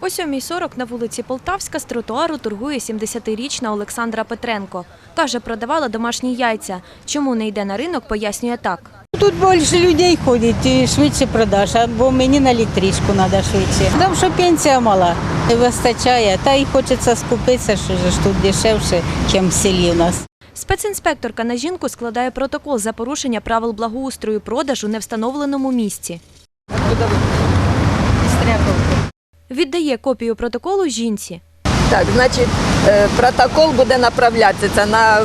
О 7.40 на вулиці Полтавська з тротуару торгує 70-річна Олександра Петренко. Каже, продавала домашні яйця. Чому не йде на ринок, пояснює так. Тут більше людей ходить і швидше продаж, або мені на електричку треба швидше. Тому що пенсія мала, не вистачає, та й хочеться скупитися, що ж тут дешевше, ніж в селі у нас. Спецінспекторка на жінку складає протокол за порушення правил благоустрою продажу не встановленому місці. Віддає копію протоколу жінці. Так, значить, е, протокол буде направлятися на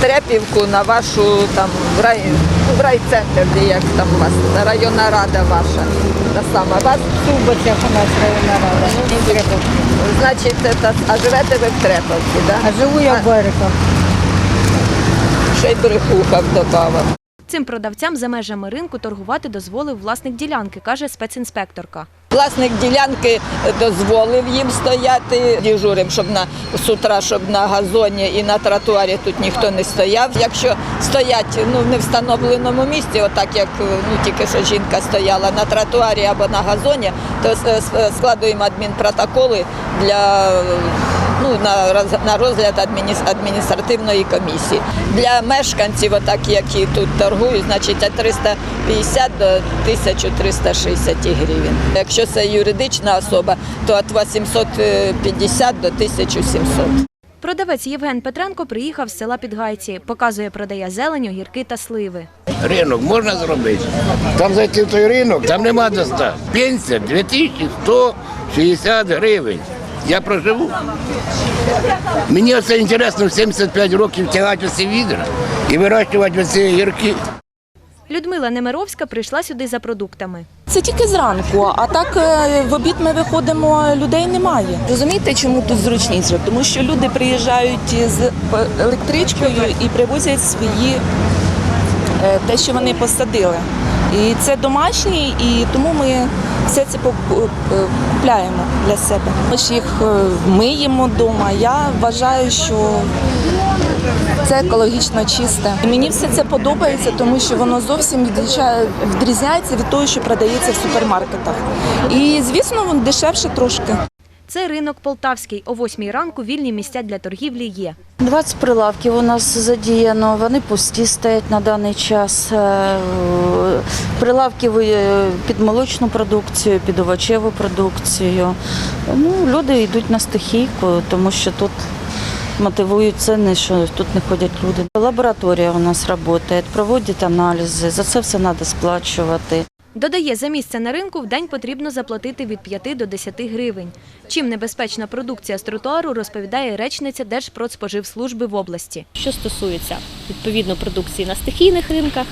Трепівку, на вашу там в рай, в райцентр, де як там у вас районна рада ваша. Та сама вас, Субоцях у нас районна рада. значить, це, а живете ви в Треповці, да? А живу я в Береках. ще й брехуха вдобавок. Цим продавцям за межами ринку торгувати дозволив власник ділянки, каже спецінспекторка. Власник ділянки дозволив їм стояти Діжурим, щоб на з утра, щоб на газоні і на тротуарі тут ніхто не стояв. Якщо стоять ну в невстановленому місці, отак як ну тільки що жінка стояла на тротуарі або на газоні, то с- складуємо адмінпротоколи для ну на на розгляд адміністративної комісії. Для мешканців, отак які тут торгують, значить від 350 до 1360 гривень. Якщо це юридична особа, то від 850 до 1700. Продавець Євген Петренко приїхав з села Підгайці. Показує, продає зелень, огірки та сливи. Ринок можна зробити. Там зайти в той ринок, там нема де ста. Пенсія 2160 гривень. Я проживу. Мені оце інтересно в 75 років тягати оці відра і вирощувати оці гірки. Людмила Немировська прийшла сюди за продуктами. Це тільки зранку, а так е, в обід ми виходимо, людей немає. Розумієте, чому тут зручніше? Тому що люди приїжджають з електричкою і привозять свої е, те, що вони посадили. І це домашні, і тому ми все це поку- е, купляємо для себе. Ми ж їх е, миємо вдома. Я вважаю, що це екологічно чисте. І мені все це подобається, тому що воно зовсім відрізняється від того, що продається в супермаркетах. І звісно, воно дешевше трошки. Це ринок Полтавський. О 8 ранку вільні місця для торгівлі є. 20 прилавків у нас задіяно, вони пусті стоять на даний час. Е, Прилавки під молочну продукцію, під овочеву продукцію. Ну, люди йдуть на стихійку, тому що тут мотивують ціни, що тут не ходять люди. Лабораторія у нас працює, проводять аналізи, за це все треба сплачувати. Додає, за місце на ринку в день потрібно заплатити від 5 до 10 гривень. Чим небезпечна продукція з тротуару, розповідає речниця Держпродспоживслужби в області. Що стосується відповідно продукції на стихійних ринках,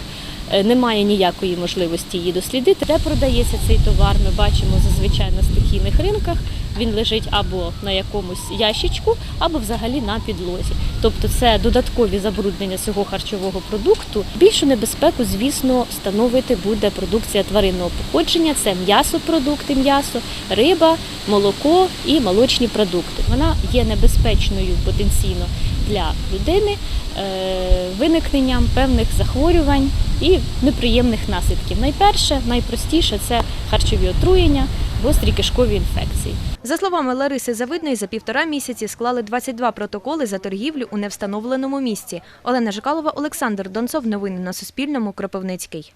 немає ніякої можливості її дослідити. Де продається цей товар, ми бачимо зазвичай на стихійних ринках. Він лежить або на якомусь ящичку, або взагалі на підлозі. Тобто це додаткові забруднення цього харчового продукту. Більшу небезпеку, звісно, становити буде продукція тваринного походження. Це м'ясопродукти, м'ясо, риба, молоко і молочні продукти. Вона є небезпечною потенційно для людини е, виникненням певних захворювань і неприємних наслідків. Найперше, найпростіше це харчові отруєння, гострі кишкові інфекції. За словами Лариси Завидної, за півтора місяці склали 22 протоколи за торгівлю у невстановленому місці. Олена Жикалова, Олександр Донцов. Новини на Суспільному. Кропивницький.